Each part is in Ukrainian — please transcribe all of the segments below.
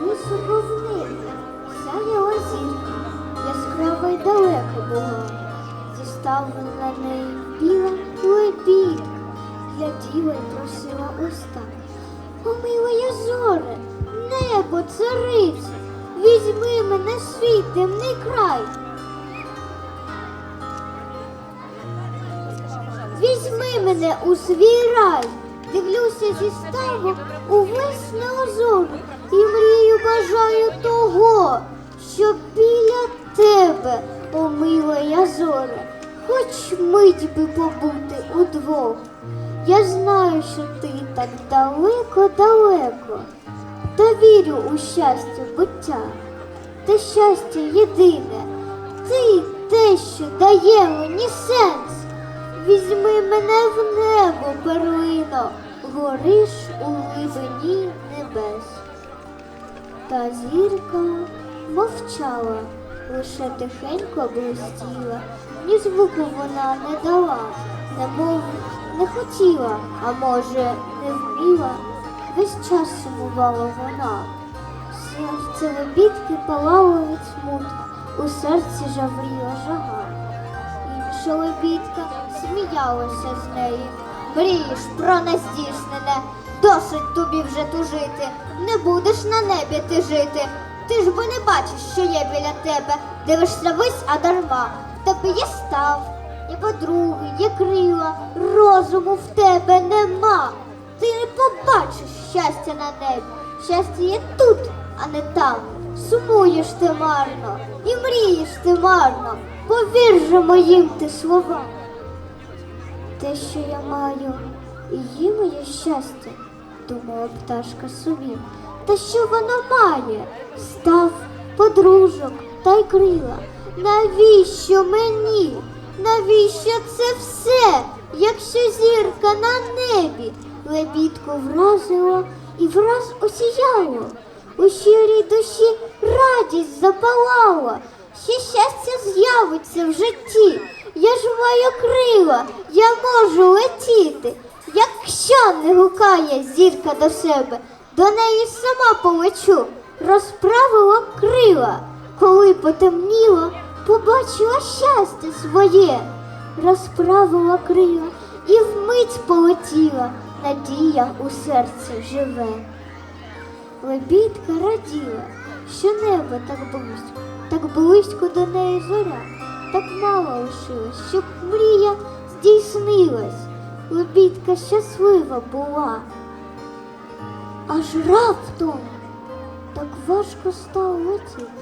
Високо вниз сяяла зірка, яскрава й далеко була. Зіставила на неї біла лебідка, гляділа й просила уста. Помилує зоре, небо царице, візьми мене свій темний край. Візьми мене у свій рай, дивлюся зі ставу увесь неозору і мрію бажаю того, що біля тебе, о мила зоре, хоч мить би побути удвох. Я знаю, що ти так далеко-далеко, та вірю у щастя буття. Та щастя єдине, ти те, що дає мені сенс. Візьми мене в небо, перлино, гориш у глибині небес. Та зірка мовчала, лише тихенько блистіла, ні звуку вона не дала, немов не хотіла, а може, не вміла, весь час сумувала вона. Серце лебідки палало від смутку, у серці жавріла жага. Інша лебідка сміялася з неї. Мрієш про нездійснене, досить тобі вже тужити. Не будеш на небі ти жити. Ти ж бо не бачиш, що є біля тебе. Дивишся вись, а дарма. В тебе є став, є подруги, є крила, розуму в тебе нема. Ти не побачиш щастя на небі. Щастя є тут, а не там. Сумуєш ти марно і мрієш ти марно. Повір же моїм ти словам. Те, що я маю, і є моє щастя, думала пташка собі. Та що воно має? Став, подружок та й крила. Навіщо мені? Навіщо це все, якщо зірка на небі лебідку вразило і враз осіяло? У щирій душі радість запалала, ще щастя з'явиться в житті. Я ж маю крила, я можу летіти. Якщо не гукає зірка до себе, до неї сама полечу, розправила крила, коли потемніло, побачила щастя своє, розправила крила і вмить полетіла, надія у серці живе. Лебідка раділа, що небо так близько, так близько до неї зоря, так мало лишилось, щоб мрія здійснилась. Лебідка щаслива була. Аж раптом так важко стало летіти.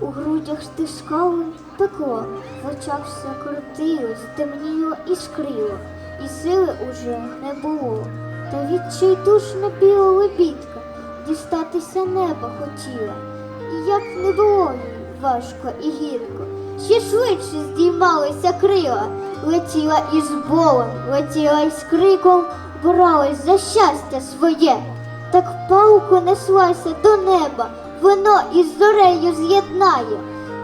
У грудях стискало пекло, в очах все крутилось, темніло і скрило, і сили уже не було. Та відчайдушна біла лебідка дістатися неба хотіла. І як не було їй важко і гірко, ще швидше здіймалися крила, летіла із болем, летіла із криком, боролась за щастя своє. Так палко неслася до неба, воно із зорею з'єднає.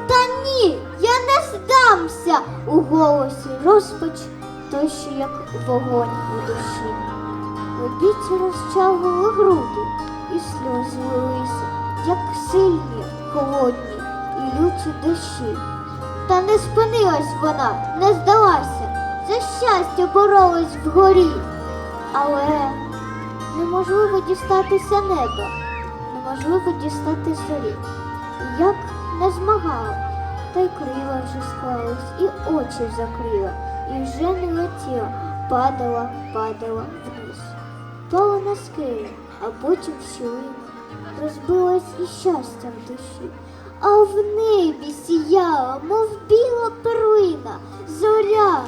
Та ні, я не здамся у голосі розпач, той, що як вогонь у душі. Лебідці розчавили груди, і сльози лилися, як сильні, холодні і люті дощі. Та не спинилась вона, не здалася, за щастя боролась вгорі. Але неможливо дістатися неба, неможливо дістати зорі. Як не змагала, та й крила вже склались, і очі закрила, і вже не летіла, падала, падала вниз. Впала на скелю, а потім в щілину, розбилась і щастя в душі. А в небі сіяла, мов біла перлина, зоря.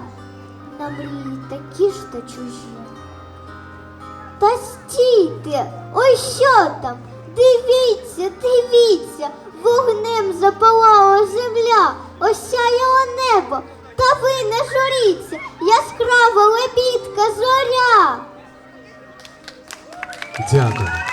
На мрії такі ж та чужі. Та стійте, ой що там? Дивіться, дивіться, вогнем запалала земля, осяяло небо, та ви не журіться, яскрава лебідка зоря. Дякую.